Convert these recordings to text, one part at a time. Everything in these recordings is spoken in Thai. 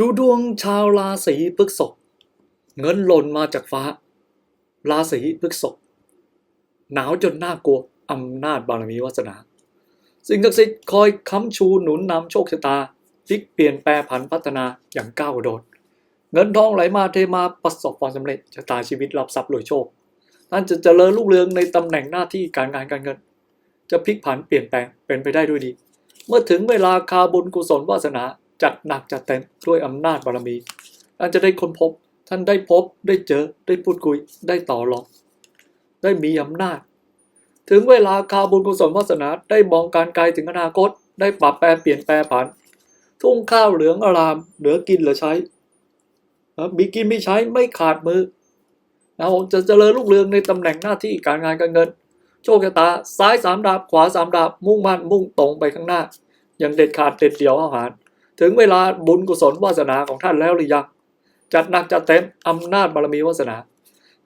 ดูดวงชาวราศีพฤษภเงินหล่นมาจากฟ้า ราศีพฤษภหนาวจนน่ากลัวอำนาจบารมีวาสนา สิ่งศักดิ์สิทธิ์คอยค้ำชูหนุนนำโชคชะตาพลิกเปลี่ยนแปลผันพัฒนาอย่างก้าวโดด เงินทองไหลมาเทมาประสบความสำเร็จชะตาชีวิตรับทรัพย์รวยโชคท่านจะเจริญรุ่งเรืองในตำแหน่งหน้าที่การงานการเงิน จะพลิกผันเปลี่ยนแปลงเป็นไปได้ด้วยดี เมื่อถึงเวลาคาบุญกุศลวาสนา จัดหนักจัดเต็มด้วยอำนาจบารมีท่านจะได้ค้นพบ ท่านได้พบได้เจอได้พูดคุยได้ต่อรอง ได้มีอำนาจ ถึงเวลาคาบุญกุศลวาสนาได้มองการไกลถึงอนาคต ได้ปรับแปลเปลี่ยนแปลผัน ทุ่งข้าวเหลืองอาราม เหลือกินเหลือใช้มีกินไม่ใช้ไม่ขาดมือนะผมจะเจริญรุ่งเรืองในตำแหน่งหน้าที่การงานการเงิน โชคชะตา ซ้ายสามดาบขวาสามดาบมุ่งมั่นมุ่งตรงไปข้างหน้า อย่างเด็ดขาดเด็ดเดี่ยวอาหาร ถึงเวลาบุญกุศลวาสนาของท่านแล้วหรือยังจัดหนักจัดเต็มอำนาจบารมีวาสนา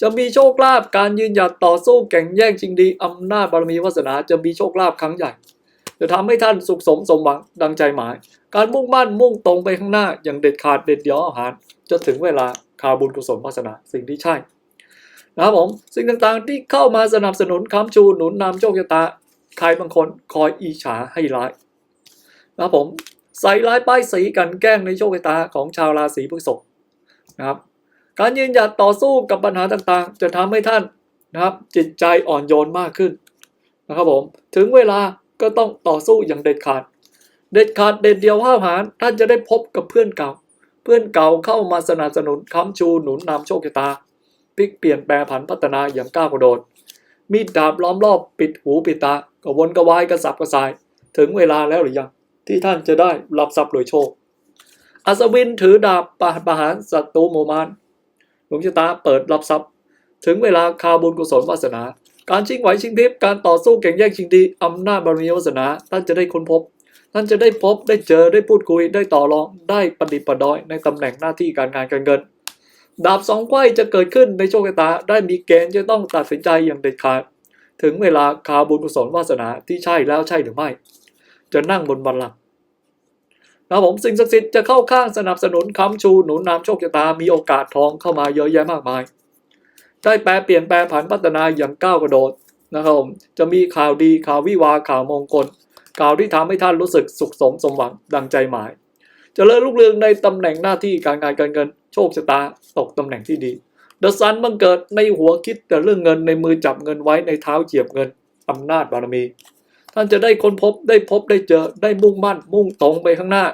จะมีโชคลาภการยืนหยัดต่อสู้แข่งแย่งชิงดีอำนาจบารมีวาสนาจะมีโชคลาภครั้งใหญ่ จะทำให้ท่านสุขสมสมหวังดังใจหมาย การมุ่งมั่นมุ่งตรงไปข้างหน้าอย่างเด็ดขาดเด็ดเดี่ยวอาหาร จะถึงเวลาคาบุญกุศลวาสนาสิ่งที่ใช่นะครับผมสิ่งต่างๆที่เข้ามาสนับสนุนค้ำชูหนุนนำโชคชะตาใครบางคนคอยอิจฉาให้ร้ายนะครับผม ใส่ร้ายป้ายสีกันแกล้งในโชคชะตาของชาวราศีพฤษภนะครับ การยืนหยัดต่อสู้กับปัญหาต่างๆ จะทำให้ท่านนะครับ จิตใจอ่อนโยนมากขึ้นนะครับผม ถึงเวลาก็ต้องต่อสู้อย่างเด็ดขาด เด็ดขาดเด็ดเดียวห้าวหาญท่านจะได้พบกับเพื่อนเก่า เพื่อนเก่าเข้ามาสนับสนุนค้ำชูหนุนนำโชคชะตาพลิกเปลี่ยนแปลผันพัฒนาอย่างก้าวกระโดด มีดดาบล้อมรอบปิดหูปิดตา กระวนกระวายกระสับกระส่าย ถึงเวลาแล้วหรือยัง ที่ท่านจะได้รับทรัพย์โดยโชค อัศวินถือดาบปาประหารศัตรูโมมานหลวงชะตาเปิดรับทรัพย์ ถึงเวลาคาบุญกุศลวาสนา การชิงไหวชิงพริบการต่อสู้แข่งแย่งชิงดีอำนาจบารมีวาสนา ท่านจะได้ค้นพบ ท่านจะได้พบได้เจอได้พูดคุยได้ต่อรองได้ประดิปดอยในตำแหน่งหน้าที่การงานการเงิน ดาบสองไขว้จะเกิดขึ้นในโชคชะตาได้มีเกณฑ์จะต้องตัดสินใจอย่างเด็ดขาด ถึงเวลาคาบุญกุศลวาสนาที่ใช่แล้วใช่หรือไม่ จะนั่งบนบัลลังก์นะครับผมสิ่งศักดิ์สิทธิ์จะเข้าข้างสนับสนุนค้ำชูหนุนนำโชคชะตามีโอกาสทองเข้ามาเยอะแยะมากมาย ได้แปลเปลี่ยนแปลผันพัฒนาอย่างก้าวกระโดดนะครับผมจะมีข่าวดีข่าววิวาข่าวมงคลข่าวที่ทำให้ท่านรู้สึกสุขสมสมหวังดังใจหมายจเจริญรุ่งเรืองในตำแหน่งหน้าที่การงานการเงินโชคชะตาตกตำแหน่งที่ดีเดอะซันบังเกิดในหัวคิดแต่เรื่องเงินในมือจับเงินไว้ในเท้าเหยียบเงินอำนาจบารมี ท่านจะได้ค้นพบได้พบได้เจอได้มุ่งมั่น มุ่งตรงไปข้างหน้า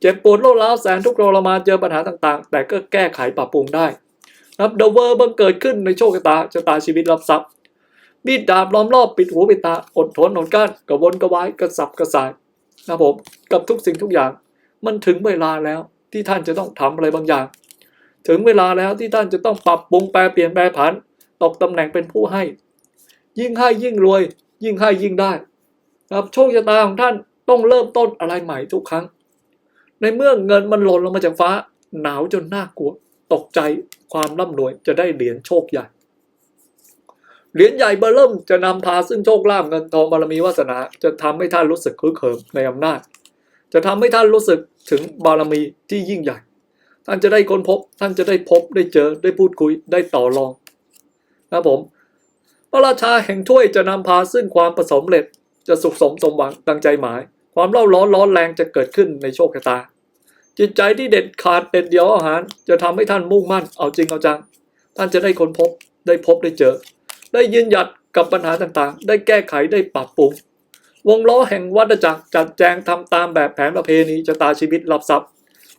เจ็บปวดโรคร้าวแสนทุกข์ทรมานเจอปัญหาต่างๆ แต่ก็แก้ไขปรับปรุงได้นับเดเวอร์บังเกิดขึ้นในโชคชะตาชะตาชีวิตรับทรัพย์มีดดาบล้อมรอบปิดหูปิดตาอดทนอดกลั้นกระวนกระวายกระสับกระส่ายนะครับผมกับทุกสิ่งทุกอย่าง มันถึงเวลาแล้วที่ท่านจะต้องทำอะไรบางอย่าง ถึงเวลาแล้วที่ท่านจะต้องปรับปรุงแปลเปลี่ยนแปลผันตกตำแหน่งเป็นผู้ให้ ยิ่งให้ยิ่งรวย ยิ่งให้ยิ่งได้ นะครับโชคชะตาของท่านต้องเริ่มต้นอะไรใหม่ทุกครั้ง ในเมื่อเงินมันหล่นลงมาจากฟ้า หนาวจนน่ากลัว ตกใจความร่ำรวยจะได้เหรียญโชคใหญ่เหรียญใหญ่เบอร์เริ่มจะนำพาซึ่งโชคลาภเงินทองบารมีวาสนา จะทำให้ท่านรู้สึกคึกเขิมในอำนาจ จะทำให้ท่านรู้สึกถึงบารมีที่ยิ่งใหญ่ ท่านจะได้ค้นพบ ท่านจะได้พบได้เจอได้พูดคุยได้ต่อรองนะผมพระราชาแห่งถ้วยจะนำพาซึ่งความประสมเร็จ จะสุขสมสมหวังดังใจหมาย ความเล่าร้อนร้อนแรงจะเกิดขึ้นในโชคชะตา จิตใจที่เด็ดขาดเด็ดเดียวอาหาร จะทำให้ท่านมุ่งมั่นเอาจริงเอาจัง ท่านจะได้ค้นพบได้พบได้เจอ ได้ยืนหยัดกับปัญหาต่างๆ ได้แก้ไขได้ปรับปรุง วงล้อแห่งวัฏจักรจัดแจงทำตามแบบแผนประเพณีชะตาชีวิตรับทรัพย์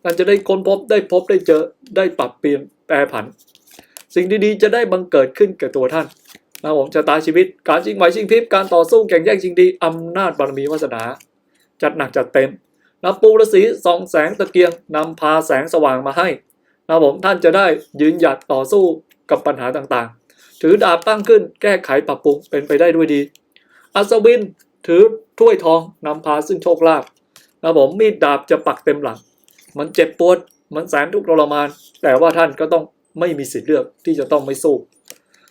ท่านจะได้ค้นพบได้พบได้เจอได้ปรับเปลี่ยนแปรผัน สิ่งดีๆจะได้บังเกิดขึ้นแก่ตัวท่าน นะผมชะตาชีวิต การชิงไหวชิงพริบการต่อสู้แข่งแย่งชิงดีอำนาจบารมีวาสนา จัดหนักจัดเต็มนะปูฤษีสองแสงตะเกียงนำพาแสงสว่างมาให้นะผมท่านจะได้ยืนหยัดต่อสู้กับปัญหาต่างๆ ถือดาบตั้งขึ้นแก้ไขปรับปรุงเป็นไปได้ด้วยดี อัศวินถือถ้วยทองนำพาซึ่งโชคลาภนะผมมีดดาบจะปักเต็มหลัง มันเจ็บปวดมันแสนทุกข์ทรมาน แต่ว่าท่านก็ต้องไม่มีสิทธิ์เลือกที่จะต้องไม่สู้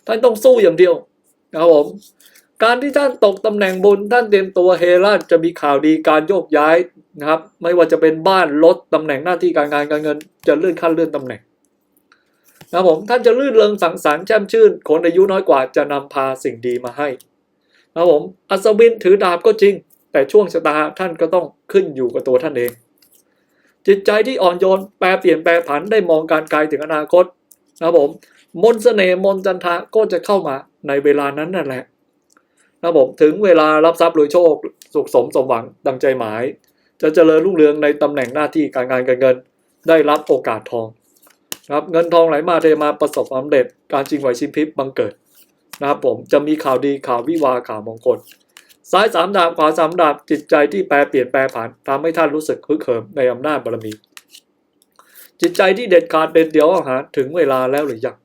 ท่านต้องสู้อย่างเดียวนะครับผมการที่ท่านตกตำแหน่งบนท่านเตรียมตัวเฮราจะมีข่าวดีการโยกย้ายนะครับ ไม่ว่าจะเป็นบ้านรถตำแหน่งหน้าที่การงานการเงิน จะเลื่อนขั้นเลื่อนตำแหน่งนะครับผมท่านจะลื่นเริงสังสรรค์แช่มชื่นคนอายุน้อยกว่าจะนำพาสิ่งดีมาให้นะครับผมอัศวินถือดาบก็จริง แต่ช่วงชะตาท่านก็ต้องขึ้นอยู่กับตัวท่านเอง จิตใจที่อ่อนโยนแปรเปลี่ยนแปรผันได้มองการไกลถึงอนาคตนะครับผม มนต์เสน่ห์มนจันทะก็จะเข้ามาในเวลานั้นนั่นแหละนะครับผมถึงเวลารับทรัพย์รวยโชค สุขสมสมหวังดังใจหมาย จะเจริญรุ่งเรืองในตำแหน่งหน้าที่การงานการเงิน ได้รับโอกาสทองนะครับเงินทองไหลมาเทมาประสบความสำเร็จการจริงไหวชิมพิบบังเกิดนะครับผมจะมีข่าวดีข่าววิวาข่าวมงคลซ้ายสามดาบขวาสามดาบจิตใจที่แปรเปลี่ยนแปรผันทำให้ท่านรู้สึกฮึกเหิมในอำนาจบารมี จิตใจที่เด็ดขาดเด็ดเดี่ยวอาหารถึงเวลาแล้วหรือยัง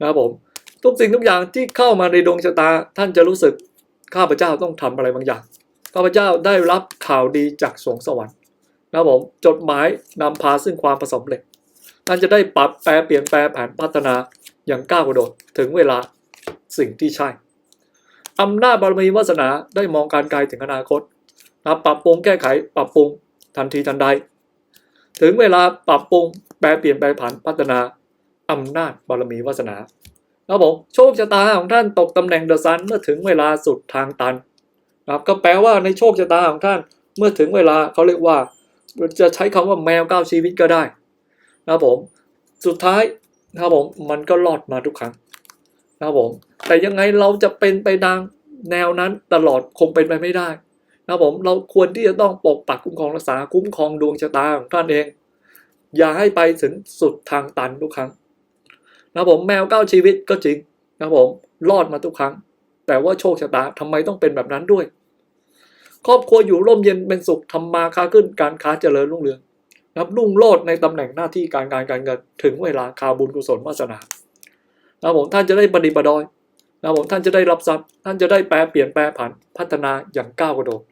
นะครับผมทุกสิ่งทุกอย่างที่เข้ามาในดวงชะตา ท่านจะรู้สึกข้าพเจ้าต้องทำอะไรบางอย่างข้าพเจ้าได้รับข่าวดีจากสวงสวรรค์นะครับผมจดหมายนำพาซึ่งความประสบเร็จท่านจะได้ปรับแปรเปลี่ยนแปลผันพัฒนาอย่างก้าวกระโดดถึงเวลาสิ่งที่ใช่อำนาจบารมีวาสนาได้มองการไกลถึงอนาคตนะปรับปรุงแก้ไขปรับปรุงทันทีทันใด ถึงเวลาปรับปรุงแปลเปลี่ยนแปลผันพัฒนา อำนาจบารมีวาสนาครับผมโชคชะตาของท่านตกตำแหน่งเดอะซันเมื่อถึงเวลาสุดทางตันนะครับก็แปลว่าในโชคชะตาของท่านเมื่อถึงเวลาเขาเรียกว่า จะใช้คำว่าแมวก้าวชีวิตก็ได้นะครับผมสุดท้ายนะครับผมมันก็รอดมาทุกครั้งนะครับผมแต่ยังไงเราจะเป็นไปดังแนวนั้นตลอดคงเป็นไปไม่ได้นะครับผมเราควรที่จะต้องปกปักคุ้มครองรักษาคุ้มครองดวงชะตาของท่านเอง อย่าให้ไปถึงสุดทางตันทุกครั้ง นะผมแมวเก้าชีวิตก็จริงนะผมรอดมาทุกครั้ง แต่ว่าโชคชะตาทำไมต้องเป็นแบบนั้นด้วย ครอบครัวอยู่ร่มเย็นเป็นสุขทำมาค้าขึ้นการค้าเจริญรุ่งเรืองนะครับรุ่งโรจน์ในตำแหน่งหน้าที่การงานการเงินถึงเวลาข่าวบุญกุศลวาสนานะผมท่านจะได้ปฏิบัติดอยนะผมท่านจะได้รับทรัพย์ ท่านจะได้แปลเปลี่ยนแปลผันพัฒนาอย่างก้าวกระโดด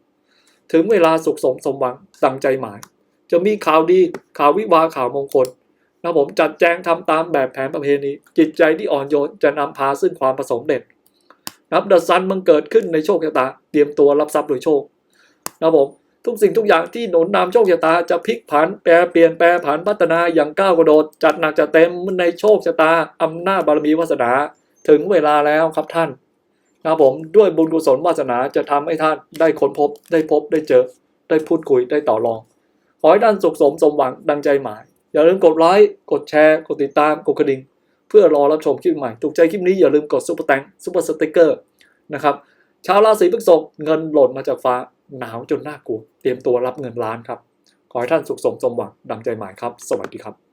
ถึงเวลาสุขสมสมหวังดังใจหมาย จะมีข่าวดีข่าววิวาข่าวมงคล นะผมจัดแจงทำตามแบบแผนประเพณี จิตใจที่อ่อนโยนจะนำพาซึ่งความประสมเด็จนะครับเดอะซันมันเกิดขึ้นในโชคชะตา เตรียมตัวรับทรัพย์โดยโชคนะผมทุกสิ่งทุกอย่างที่หนุนนำโชคชะตาจะพลิกผันแปรเปลี่ยนแปรผันพัฒนาอย่างก้าวกระโดด จัดหนักจัดเต็มในโชคชะตาอำนาจบารมีวาสนาถึงเวลาแล้วครับท่านนะผมด้วยบุญกุศลวาสนาจะทำให้ท่านได้ค้นพบ ได้พบได้เจอ ได้พูดคุยได้ต่อรอง ขอให้ท่านสุขสมสมหวังดังใจหมาย อย่าลืมกดไลค์กดแชร์กดติดตามกดกระดิ่ง เพื่อรอรับชมคลิปใหม่ ถูกใจคลิปนี้อย่าลืมกดซุปเปอร์แตงซุปเปอร์สติ๊กเกอร์นะครับชาวราศีพฤษภเงินหล่นมาจากฟ้าหนาวจนน่ากลัว เตรียมตัวรับเงินล้านครับ ขอให้ท่านสุขสมสมหวังดังใจหมายครับ สวัสดีครับ